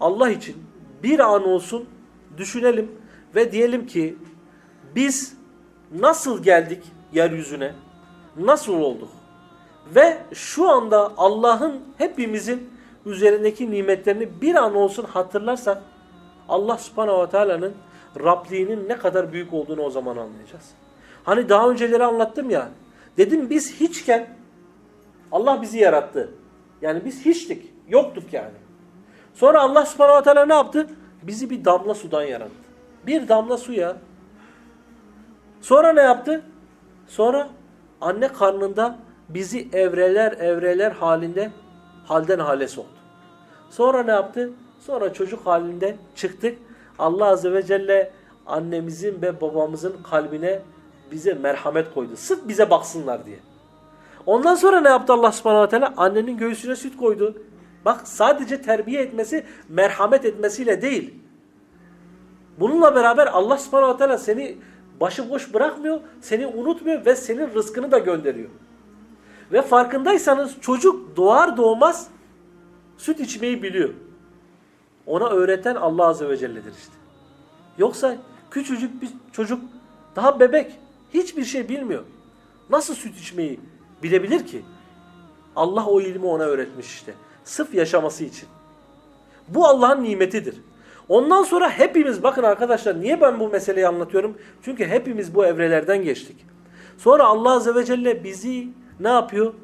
Allah için bir an olsun düşünelim ve diyelim ki biz nasıl geldik yeryüzüne? Nasıl olduk? Ve şu anda Allah'ın hepimizin üzerindeki nimetlerini bir an olsun hatırlarsak Allah subhanahu ve teala'nın Rabliğinin ne kadar büyük olduğunu o zaman anlayacağız. Hani daha önceleri anlattım ya. Dedim biz hiçken Allah bizi yarattı. Yani biz hiçtik. Yoktuk yani. Sonra Allah subhanahu teala ne yaptı? Bizi bir damla sudan yarattı. Bir damla suya. Sonra ne yaptı? Sonra anne karnında bizi evreler evreler halinde halden hale soktu. Sonra ne yaptı? Sonra çocuk halinde çıktık. Allah Azze ve Celle annemizin ve babamızın kalbine bize merhamet koydu. Sırf bize baksınlar diye. Ondan sonra ne yaptı Allah subhanahu teala? Annenin göğsüne süt koydu. Bak sadece terbiye etmesi, merhamet etmesiyle değil. Bununla beraber Allah subhanahu teala seni başıboş bırakmıyor, seni unutmuyor ve senin rızkını da gönderiyor. Ve farkındaysanız çocuk doğar doğmaz süt içmeyi biliyor. Ona öğreten Allah Azze ve Celle'dir işte. Yoksa küçücük bir çocuk daha bebek hiçbir şey bilmiyor. Nasıl süt içmeyi bilebilir ki? Allah o ilmi ona öğretmiş işte. Sırf yaşaması için. Bu Allah'ın nimetidir. Ondan sonra hepimiz bakın arkadaşlar niye ben bu meseleyi anlatıyorum? Çünkü hepimiz bu evrelerden geçtik. Sonra Allah Azze ve Celle bizi ne yapıyor?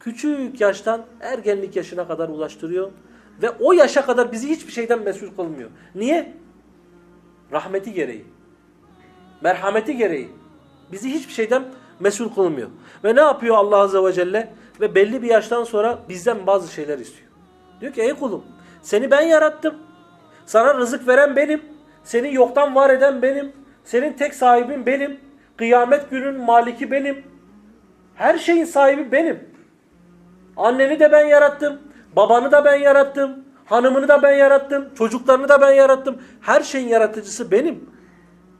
Küçük yaştan ergenlik yaşına kadar ulaştırıyor. Ve o yaşa kadar bizi hiçbir şeyden mesul kılmıyor. Niye? Rahmeti gereği. Merhameti gereği. Bizi hiçbir şeyden mesul kılmıyor. Ve ne yapıyor Allah Azze ve Celle? Ve belli bir yaştan sonra bizden bazı şeyler istiyor. Diyor ki ey kulum seni ben yarattım. Sana rızık veren benim. Seni yoktan var eden benim. Senin tek sahibin benim. Kıyamet günün maliki benim. Her şeyin sahibi benim. Anneni de ben yarattım. Babanı da ben yarattım. Hanımını da ben yarattım. Çocuklarını da ben yarattım. Her şeyin yaratıcısı benim.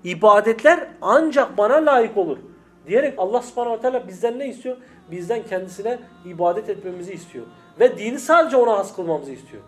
İbadetler ancak bana layık olur. Diyerek Allah subhanahu teala bizden ne istiyor? Bizden kendisine ibadet etmemizi istiyor. Ve dini sadece ona has kılmamızı istiyor.